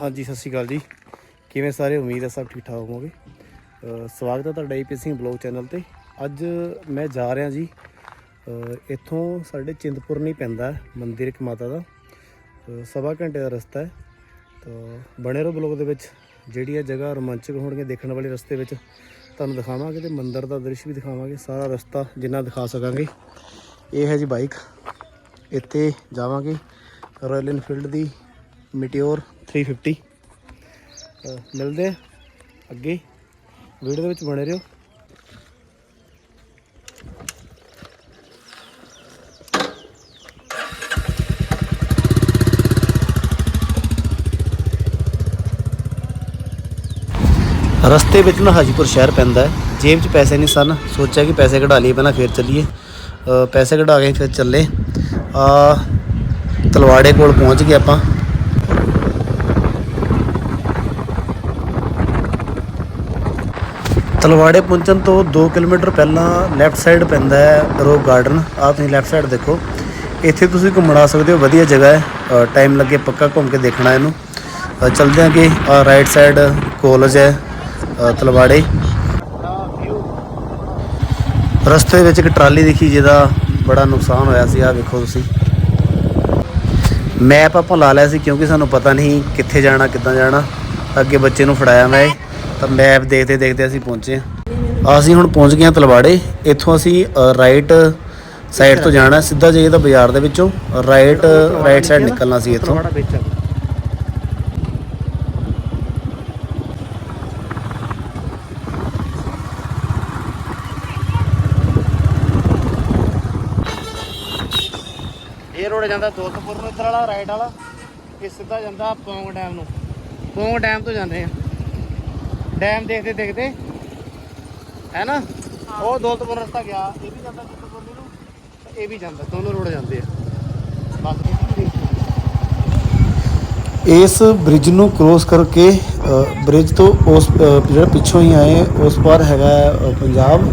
ਹਾਂਜੀ, ਸਤਿ ਸ਼੍ਰੀ ਅਕਾਲ ਜੀ। ਕਿਵੇਂ ਸਾਰੇ? ਉਮੀਦ ਹੈ ਸਭ ਠੀਕ ਠਾਕ ਹੋਵੋਗੇ ਸਵਾਗਤ ਹੈ ਤੁਹਾਡਾ ਏਪੀ ਸਿੰਘ ਬਲੌਗ ਚੈਨਲ ਤੇ। ਅੱਜ ਮੈਂ ਜਾ ਰਿਹਾ ਜੀ ਇੱਥੋਂ ਸਾਡੇ ਚਿੰਤਪੁਰ ਨਹੀਂ ਪੈਂਦਾ, ਮੰਦਿਰ ਇੱਕ ਮਾਤਾ ਦਾ। ਸਵਾ ਘੰਟੇ ਦਾ ਰਸਤਾ ਹੈ। ਤਾਂ ਬਣੇ ਰਹੋ ਬਲੌਗ ਦੇ ਵਿੱਚ। ਜਿਹੜੀਆਂ ਜਗ੍ਹਾ ਰੋਮਾਂਚਕ ਹੋਣਗੀਆਂ ਦੇਖਣ ਵਾਲੇ ਰਸਤੇ ਵਿੱਚ, ਤੁਹਾਨੂੰ ਦਿਖਾਵਾਂਗੇ ਤੇ ਮੰਦਿਰ ਦਾ ਦ੍ਰਿਸ਼ ਵੀ ਦਿਖਾਵਾਂਗੇ। ਸਾਰਾ ਰਸਤਾ ਜਿੰਨਾ ਦਿਖਾ ਸਕਾਂਗੇ। ਇਹ ਹੈ ਜੀ ਬਾਈਕ। ਇੱਥੇ ਜਾਵਾਂਗੇ। ਰਾਇਲ ਇਨਫੀਲਡ ਦੀ ਮਿਟਿਓਰ 350 ਅਹ ਮਿਲਦੇ ਅੱਗੇ। ਵੀਡੀਓ ਦੇ ਵਿੱਚ ਬਣੇ ਰਹੋ। ਰਸਤੇ ਵਿੱਚ ਨਾ ਹਾਜੀਪੁਰ ਸ਼ਹਿਰ ਪੈਂਦਾ ਜੇਬ 'ਚ ਪੈਸੇ ਨਹੀਂ ਸਨ। ਸੋਚਿਆ ਕਿ ਪੈਸੇ ਕਢਾ ਲਈਏ, ਪਹਿਲਾਂ ਫਿਰ ਚੱਲੀਏ। ਪੈਸੇ ਕਢਾ ਕੇ ਫਿਰ ਚੱਲੇ। ਆ ਤਲਵਾੜੇ ਕੋਲ ਪਹੁੰਚ ਗਏ ਆਪਾਂ। ਤਲਵਾੜੇ ਪਹੁੰਚਣ ਤੋਂ 2 ਕਿਲੋਮੀਟਰ ਪਹਿਲਾਂ ਲੈਫਟ ਸਾਈਡ ਪੈਂਦਾ ਹੈ ਰੋਕ ਗਾਰਡਨ ਆ ਤੁਸੀਂ ਲੈਫਟ ਸਾਈਡ ਦੇਖੋ। ਇੱਥੇ ਤੁਸੀਂ ਘੁੰਮਣ ਆ ਸਕਦੇ ਹੋ। ਵਧੀਆ ਜਗ੍ਹਾ ਹੈ। ਟਾਈਮ ਲੱਗੇ ਪੱਕਾ ਘੁੰਮ ਕੇ ਦੇਖਣਾ ਇਹਨੂੰ। ਅ, ਚੱਲਦੇ ਹਾਂ ਕਿ ਰਾਈਟ ਸਾਈਡ ਕਾਲਜ ਹੈ ਤਲਵਾੜੇ। ਰਸਤੇ ਵਿੱਚ ਇੱਕ ਟਰਾਲੀ ਦਿਖੀ ਜਿਹਦਾ ਬੜਾ ਨੁਕਸਾਨ ਹੋਇਆ ਸੀ। ਆ ਵੇਖੋ ਤੁਸੀਂ। ਮੈਪ ਆਪਾਂ ਲਾ ਲਿਆ ਸੀ ਕਿਉਂਕਿ ਸਾਨੂੰ ਪਤਾ ਨਹੀਂ ਕਿੱਥੇ ਜਾਣਾ ਕਿੱਦਾਂ ਜਾਣਾ। ਅੱਗੇ ਬੱਚੇ ਨੂੰ ਫੜਾਇਆ ਮੈਂ। ਇਹ, ਤਾਂ ਮੈਪ ਦੇਖਦੇ ਦੇਖਦੇ ਅਸੀਂ ਪਹੁੰਚੇ ਹਾਂ। ਅਸੀਂ ਹੁਣ ਪਹੁੰਚ ਗਏ ਤਲਵਾੜੇ। ਇੱਥੋਂ ਅਸੀਂ ਰਾਈਟ ਸਾਈਡ ਤੋਂ ਜਾਣਾ ਸਿੱਧਾ ਜਾਈਏ ਤਾਂ ਬਾਜ਼ਾਰ ਦੇ ਵਿੱਚੋਂ। ਰਾਈਟ ਰਾਈਟ ਸਾਈਡ ਨਿਕਲਣਾ ਸੀ ਇੱਥੋਂ। ਇਹ ਰੋਡ ਜਾਂਦਾ ਦੋਸਤਪੁਰ ਨੂੰ ਇੱਧਰ ਵਾਲਾ ਰਾਈਟ ਵਾਲਾ। ਇਹ ਸਿੱਧਾ ਜਾਂਦਾ ਪੌਂਗ ਡੈਮ ਨੂੰ। ਪੌਂਗ ਡੈਮ ਤੋਂ ਜਾਂਦੇ ਆ ਡੈਮ ਦੇਖਦੇ ਦੇਖਦੇ ਹੈ ਨਾ? ਉਹ ਦੌਲਤਪੁਰ ਰਸਤਾ ਗਿਆ ਇਹ ਵੀ ਜਾਂਦਾ ਚਿੱਤਪੁਰਨੀ ਨੂੰ ਤੇ ਇਹ ਵੀ ਜਾਂਦਾ ਦੋਨੋਂ ਰੋਡ ਜਾਂਦੇ ਆ। ਬਸ ਇਸ ਬ੍ਰਿਜ ਨੂੰ ਕ੍ਰੋਸ ਕਰਕੇ ਬ੍ਰਿਜ ਤੋਂ ਉਸ ਜਿਹੜਾ ਪਿੱਛੋਂ ਹੀ ਆਏ ਉਸ ਪਾਰ ਹੈਗਾ ਪੰਜਾਬ।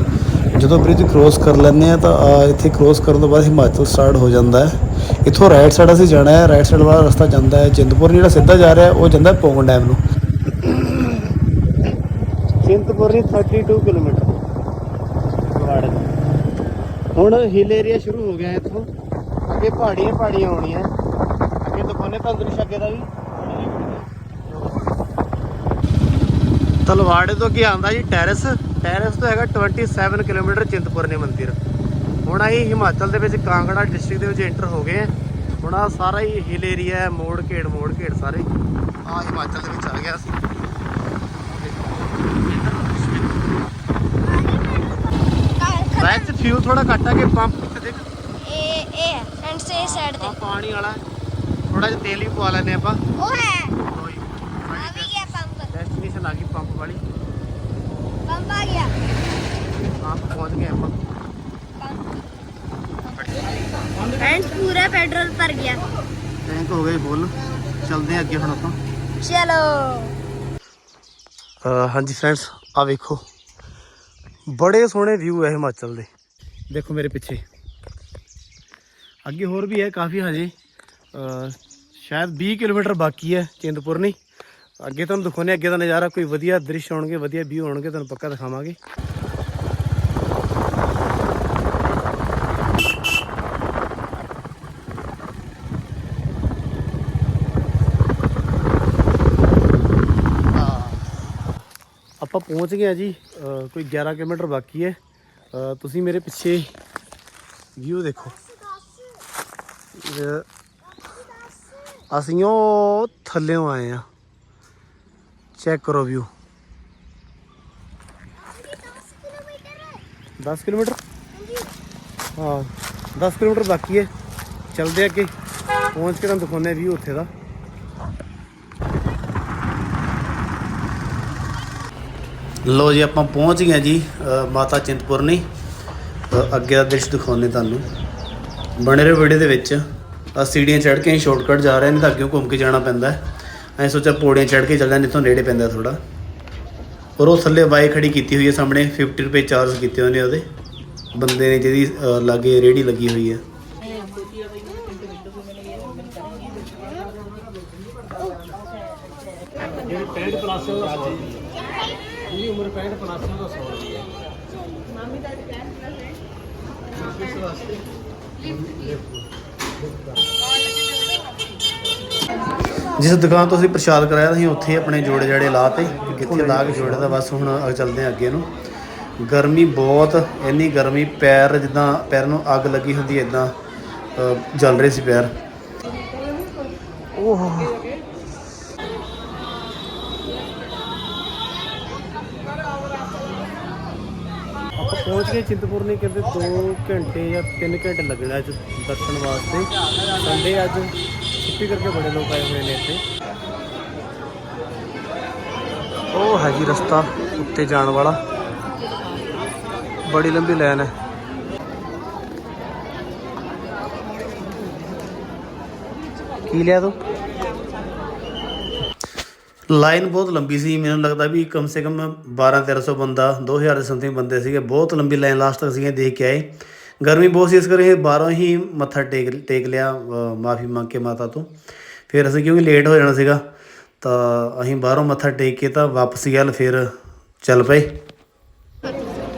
ਜਦੋਂ ਬ੍ਰਿਜ ਕ੍ਰੋਸ ਕਰ ਲੈਂਦੇ ਆ ਤਾਂ ਇੱਥੇ ਕ੍ਰੋਸ ਕਰਨ ਤੋਂ ਬਾਅਦ ਹਿਮਾਚਲ ਸਟਾਰਟ ਹੋ ਜਾਂਦਾ ਹੈ। ਇੱਥੋਂ ਰਾਈਟ ਸਾਈਡ ਅਸੀਂ ਜਾਣਾ ਹੈ ਰਾਈਟ ਸਾਈਡ ਵਾਲਾ ਰਸਤਾ ਜਾਂਦਾ ਹੈ। ਚਿੰਤਪੁਰ ਜਿਹੜਾ ਸਿੱਧਾ ਜਾ ਰਿਹਾ ਉਹ ਜਾਂਦਾ ਹੈ ਪੌਂਗਨ ਡੈਮ ਨੂੰ। ਚਿੰਤਪੁਰਨੀ 32 ਕਿਲੋਮੀਟਰ ਵਾੜੇ ਹੁਣ ਹਿਲ ਏਰੀਆ ਸ਼ੁਰੂ ਹੋ ਗਿਆ ਇੱਥੋਂ। ਅੱਗੇ ਪਹਾੜੀਆਂ ਪਹਾੜੀਆਂ ਆਉਣੀਆਂ ਅੱਗੇ ਦਿਖਾਉਣੇ ਤੁਹਾਨੂੰ ਅੱਗੇ ਦਾ ਵੀ। ਤਲਵਾੜੇ ਤੋਂ ਅੱਗੇ ਆਉਂਦਾ ਜੀ ਟੈਰੇਸ ਟੈਰੇਸ ਤੋਂ ਹੈਗਾ 27 ਕਿਲੋਮੀਟਰ ਚਿੰਤਪੁਰਨੀ ਮੰਦਿਰ। ਹੁਣ ਅਸੀਂ ਹਿਮਾਚਲ ਦੇ ਵਿੱਚ ਕਾਂਗੜਾ ਡਿਸਟ੍ਰਿਕਟ ਦੇ ਵਿੱਚ ਐਂਟਰ ਹੋ ਗਏ ਹਾਂ ਹੁਣ ਆ ਸਾਰਾ ਹੀ ਹਿਲ ਏਰੀਆ ਹੈ, ਮੋੜ ਘੇੜ ਮੋੜ ਘੇੜ ਸਾਰੇ। ਆ ਹਿਮਾਚਲ ਦੇ ਵਿੱਚ ਆ ਗਿਆ ਸੀ। ਵੈਸੇ ਫਿਊਲ ਥੋੜਾ ਘੱਟ ਆ ਕਿ ਪੰਪ ਕਿੱਥੇ ਦੇਖ। ਇਹ ਇਹ ਐਂਡ ਸੇ ਸਾਈਡ ਆ ਤੇ। ਪਾਣੀ ਵਾਲਾ। ਥੋੜਾ ਜਿਹਾ ਤੇਲ ਵੀ ਪਵਾ ਲੈਨੇ ਆਪਾਂ। ਉਹ ਹੈ। ਆ ਵੀ ਗਿਆ ਪੰਪ ਡੈਸਟੀਨੇਸ਼ਨ ਆ ਗਈ ਪੰਪ ਵਾਲੀ। ਪੰਪ ਆ ਗਿਆ। ਆਪ ਪਹੁੰਚ ਗਏ ਆਪਾਂ। ਐਂਡ ਪੂਰਾ ਪੈਟਰੋਲ ਭਰ ਗਿਆ। ਟੈਂਕ ਹੋ ਗਏ ਫੁੱਲ ਚੱਲਦੇ ਹਾਂ ਅੱਗੇ ਹੁਣ ਆਪਾਂ। ਚਲੋ। ਹਾਂਜੀ ਫਰੈਂਡਸ ਆ ਵੇਖੋ। ਬੜੇ ਸੋਹਣੇ ਵਿਊ ਹੈ ਹਿਮਾਚਲ ਦੇ। ਦੇਖੋ ਮੇਰੇ ਪਿੱਛੇ। ਅੱਗੇ ਹੋਰ ਵੀ ਹੈ ਕਾਫੀ ਹਜੇ। ਸ਼ਾਇਦ 20 ਕਿਲੋਮੀਟਰ ਬਾਕੀ ਹੈ ਚਿੰਤਪੁਰਨੀ ਅੱਗੇ ਤੁਹਾਨੂੰ ਦਿਖਾਉਣੇ ਅੱਗੇ ਦਾ ਨਜ਼ਾਰਾ ਕੋਈ ਵਧੀਆ ਦ੍ਰਿਸ਼ ਹੋਣਗੇ ਵਧੀਆ ਵਿਊ ਹੋਣਗੇ ਤੁਹਾਨੂੰ ਪੱਕਾ ਦਿਖਾਵਾਂਗੇ ਆਪਾਂ ਪਹੁੰਚ ਗਏ ਆ ਜੀ ਕੋਈ 11 ਕਿਲੋਮੀਟਰ ਬਾਕੀ ਹੈ। ਤੁਸੀਂ ਮੇਰੇ ਪਿੱਛੇ ਵਿਊ ਦੇਖੋ। ਅਸੀਂ ਉਹ ਥੱਲੇੋਂ ਆਏ ਆ ਚੈੱਕ ਕਰੋ ਵਿਊ 10 ਕਿਲੋਮੀਟਰ? ਹਾਂ 10 ਕਿਲੋਮੀਟਰ ਬਾਕੀ ਹੈ। ਚਲਦੇ ਅੱਗੇ। ਪਹੁੰਚ ਕੇ ਤੁਹਾਨੂੰ ਦਿਖਾਉਂਦੇ ਵਿਊ ਉੱਥੇ ਦਾ। ਲੋ ਜੀ, ਆਪਾਂ ਪਹੁੰਚ ਗਏ ਜੀ ਮਾਤਾ ਚਿੰਤਪੁਰਨੀ। ਅੱਗੇ ਦਾ ਦ੍ਰਿਸ਼ ਦਿਖਾਉਂਦੇ ਤੁਹਾਨੂੰ। ਬਣੇ ਰਹੇ ਵੀਡੀਓ ਦੇ ਵਿੱਚ। ਆ ਸੀੜੀਆਂ ਚੜ੍ਹ ਕੇ ਅਸੀਂ ਸ਼ਾਰਟਕਟ ਜਾ ਰਹੇ ਨੇ ਤਾਂ ਅੱਗੇ ਘੁੰਮ ਕੇ ਜਾਣਾ ਪੈਂਦਾ ਹੈ। ਸੋਚਿਆ ਪੌੜੀਆਂ ਚੜ੍ਹ ਕੇ ਚੱਲ ਜਾਂਦੇ ਇੱਥੋਂ ਨੇੜੇ ਪੈਂਦਾ ਥੋੜਾ ਔਰ ਉਹ ਥੱਲੇ ਬਾਈਕ ਖੜੀ ਕੀਤੀ ਹੋਈ ਹੈ ਸਾਹਮਣੇ 50 ਰੁਪਏ ਚਾਰਜ ਕੀਤੇ ਹੋਏ ਨੇ ਉਹਦੇ। ਬੰਦੇ ਨੇ ਜਿਹਦੀ ਲਾਗੇ ਰੇੜੀ ਲੱਗੀ ਹੋਈ ਹੈ। ਜਿਹੜੀ 65 ਪਲੱਸ ਹੈ ਉਹਦਾ 100 ਜਿਹਦੀ ਉਮਰ 65 ਪਲੱਸ ਹੈ ਉਹਦਾ 100 ਰੁਪਏ ਕਿਸ ਵਾਸਤੇ ਜਿਸ ਦੁਕਾਨ ਤੋਂ ਅਸੀਂ ਪ੍ਰਸ਼ਾਦ ਕਰਾਇਆ ਅਸੀਂ ਉੱਥੇ ਆਪਣੇ ਜੋੜੇ ਜਾੜੇ ਲਾਤੇ ਕਿੱਥੇ ਲਾ ਕੇ ਜੋੜੇ ਦਾ ਬਸ ਹੁਣ ਚੱਲਦੇ ਹਾਂ ਅੱਗੇ ਨੂੰ। ਗਰਮੀ ਬਹੁਤ ਇੰਨੀ ਗਰਮੀ ਪੈਰ ਜਿੱਦਾਂ ਪੈਰ ਨੂੰ ਅੱਗ ਲੱਗੀ ਹੁੰਦੀ ਇਦਾਂ ਜਲ ਰਹੇ ਸੀ ਪੈਰ ਓਹ। ਆਪਾਂ ਪਹੁੰਚ ਗਏ ਚਿੰਤਪੁਰਨੀ, ਕਹਿੰਦੇ 2 ਘੰਟੇ ਜਾਂ 3 ਘੰਟੇ ਲੱਗਣਾ ਅੱਜ ਦਰਸ਼ਨ ਵਾਸਤੇ। ਸੰਡੇ ਅੱਜ ਛੁੱਟੀ ਕਰਕੇ ਬੜੇ ਲੋਕ ਆਏ ਹੋਏ ਨੇ ਇੱਥੇ। ਉਹ ਹੈ ਜੀ ਰਸਤਾ ਉੱਤੇ ਜਾਣ ਵਾਲਾ। ਬੜੀ ਲੰਬੀ ਲਾਈਨ ਹੈ। ਕੀ ਲਿਆ ਤੂੰ? ਲਾਈਨ ਬਹੁਤ ਲੰਬੀ ਸੀ ਮੈਨੂੰ ਲੱਗਦਾ ਵੀ ਕਮ ਸੇ ਕਮ 12 1300 ਬੰਦਾ 2000 ਦੇ ਸਮਥਿੰਗ ਬੰਦੇ ਸੀਗੇ ਬਹੁਤ ਲੰਬੀ ਲਾਈਨ ਲਾਸਟ ਤੱਕ ਸੀਗੇ ਦੇਖ ਕੇ ਆਏ। ਗਰਮੀ ਬਹੁਤ ਸੀ ਇਸ ਕਰਕੇ ਬਾਹਰੋਂ ਹੀ ਮੱਥਾ ਟੇਕ ਟੇਕ ਲਿਆ ਮਾਫੀ ਮੰਗ ਕੇ ਮਾਤਾ ਤੋਂ। ਫਿਰ ਅਸੀਂ ਕਿਉਂਕਿ ਲੇਟ ਹੋ ਜਾਣਾ ਸੀਗਾ ਤਾਂ ਅਸੀਂ ਬਾਹਰੋਂ ਮੱਥਾ ਟੇਕ ਕੇ ਤਾਂ ਵਾਪਸ ਗੱਲ ਫਿਰ ਚੱਲ ਪਏ।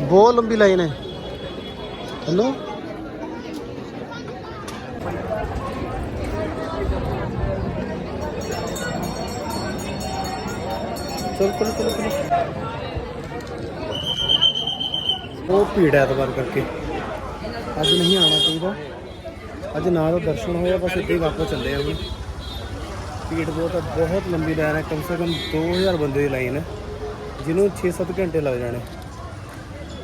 ਬਹੁਤ ਲੰਬੀ ਲਾਈਨ ਹੈ। ਹੈਲੋ? ਚਲ ਚਲ ਚਲ ਚਲ। ਉਹ ਭੀੜ ਹੈ ਐਤਵਾਰ ਕਰਕੇ। ਅੱਜ ਨਹੀਂ ਆਉਣਾ ਚਾਹੀਦਾ। ਅੱਜ ਨਾ ਤਾਂ ਦਰਸ਼ਨ ਹੋਇਆ ਬਸ ਇੱਦਾਂ ਹੀ ਵਾਪਸ ਚੱਲੇ ਆਂਗੇ ਭੀੜ ਬਹੁਤ ਹੈ ਬਹੁਤ ਲੰਬੀ ਲਾਈਨ ਹੈ, ਕਮ ਸੇ ਕਮ 2000 ਬੰਦੇ ਦੀ ਲਾਈਨ ਹੈ, ਜਿਹਨੂੰ 6-7 ਘੰਟੇ ਲੱਗ ਜਾਣੇ।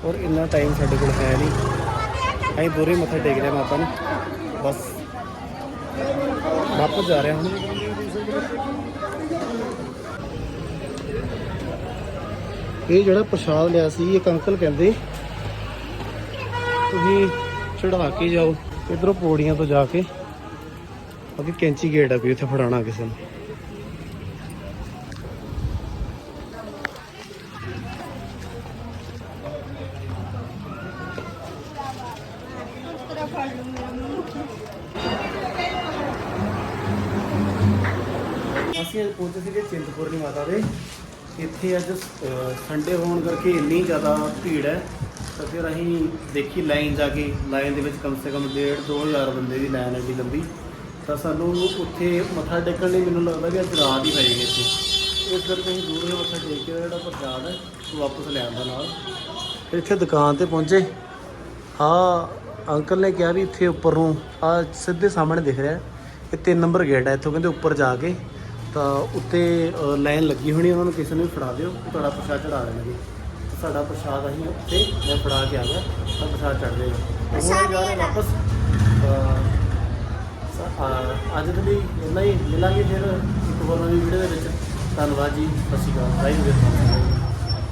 ਔਰ ਇੰਨਾ ਟਾਈਮ ਸਾਡੇ ਕੋਲ ਹੈ ਨਹੀਂ। ਅਸੀਂ ਦੋਰੇ ਮੱਥਾ ਟੇਕ ਰਹੇ ਮਾਤਾ ਨੂੰ। ਬਸ। ਵਾਪਸ ਜਾ ਰਹੇ ਹਾਂ ਹੁਣ। ਇਹ ਜਿਹੜਾ ਪ੍ਰਸ਼ਾਦ ਲਿਆ ਸੀ, ਇੱਕ ਅੰਕਲ ਕਹਿੰਦੇ, ਤੁਸੀਂ ਚੜਾ ਕੇ ਜਾਓ, ਇਧਰੋਂ ਪੌੜੀਆਂ ਤੋਂ ਜਾ ਕੇ। ਅੱਗੇ ਕੈਂਚੀ ਗੇਟ ਆ ਵੀ, ਉੱਥੇ ਫੜਾਣਾ ਕਿਸੇ ਨੂੰ। ਅਸੀਂ ਅੱਜ ਪਹੁੰਚੇ ਸੀਗੇ ਚਿੰਤਪੁਰਨੀ ਮਾਤਾ ਦੇ। ਇੱਥੇ ਅੱਜ ਸੰਡੇ ਹੋਣ ਕਰਕੇ ਇੰਨੀ ਜ਼ਿਆਦਾ ਭੀੜ ਹੈ, ਤਾਂ ਫਿਰ ਅਸੀਂ ਦੇਖੀ ਲਾਈਨ ਜਾ ਕੇ ਲਾਈਨ ਦੇ ਵਿੱਚ ਕਮ ਸੇ ਕਮ 1.5 2000 ਬੰਦੇ ਦੀ ਲਾਈਨ ਐਡੀ ਲੰਬੀ। ਤਾਂ ਸਾਨੂੰ ਉੱਥੇ ਮੱਥਾ ਟੇਕਣ ਲਈ ਮੈਨੂੰ ਲੱਗਦਾ ਕਿ ਅੱਜ ਰਾਤ ਹੀ ਪੈ ਜਾਏਗੀ ਇੱਥੇ। ਇਸ ਕਰਕੇ ਅਸੀਂ ਦੂਰ ਹੀ ਮੱਥਾ ਟੇਕ ਕੇ ਜਿਹੜਾ ਪ੍ਰਸ਼ਾਦ ਹੈ, ਉਹ ਵਾਪਸ ਲੈ ਆਂਦਾ ਨਾਲ। ਇੱਥੇ ਦੁਕਾਨ ਤੇ ਪਹੁੰਚੇ। ਹਾਂ, ਅੰਕਲ ਨੇ ਕਿਹਾ ਵੀ ਇੱਥੇ ਉੱਪਰ ਨੂੰ ਆ ਸਿੱਧੇ ਸਾਹਮਣੇ ਦਿਖ ਰਿਹਾ ਇਹ ਤਿੰਨ ਨੰਬਰ ਗੇਟ ਹੈ, ਇੱਥੋਂ ਕਹਿੰਦੇ ਉੱਪਰ ਜਾ ਕੇ। ਤਾਂ ਉੱਤੇ ਲਾਈਨ ਲੱਗੀ ਹੋਣੀ ਉਹਨਾਂ ਨੂੰ ਕਿਸੇ ਨੂੰ ਵੀ ਫੜਾ ਦਿਓ ਤੁਹਾਡਾ ਪ੍ਰਸ਼ਾਦ ਚੜਾ ਦੇਣਗੇ ਤਾਂ ਸਾਡਾ ਪ੍ਰਸ਼ਾਦ ਅਸੀਂ ਉੱਤੇ ਮੈਂ ਫੜਾ ਕੇ ਆ ਗਿਆ ਤਾਂ ਪ੍ਰਸ਼ਾਦ ਚੜ ਜਾਏਗਾ ਹੁਣ ਅਸੀਂ ਜਾ ਰਹੇ ਵਾਪਸ ਅੱਜ ਦੇ ਲਈ ਇੰਨਾ ਹੀ ਮਿਲਾਂਗੇ ਫਿਰ ਇੱਕ ਹੋਰ ਨਵੀਂ ਵੀਡੀਓ ਦੇ ਵਿੱਚ। ਧੰਨਵਾਦ ਜੀ ਸਤਿ ਸ਼੍ਰੀ ਅਕਾਲ ਵਾਹਿਗੁਰੂ ਜੀ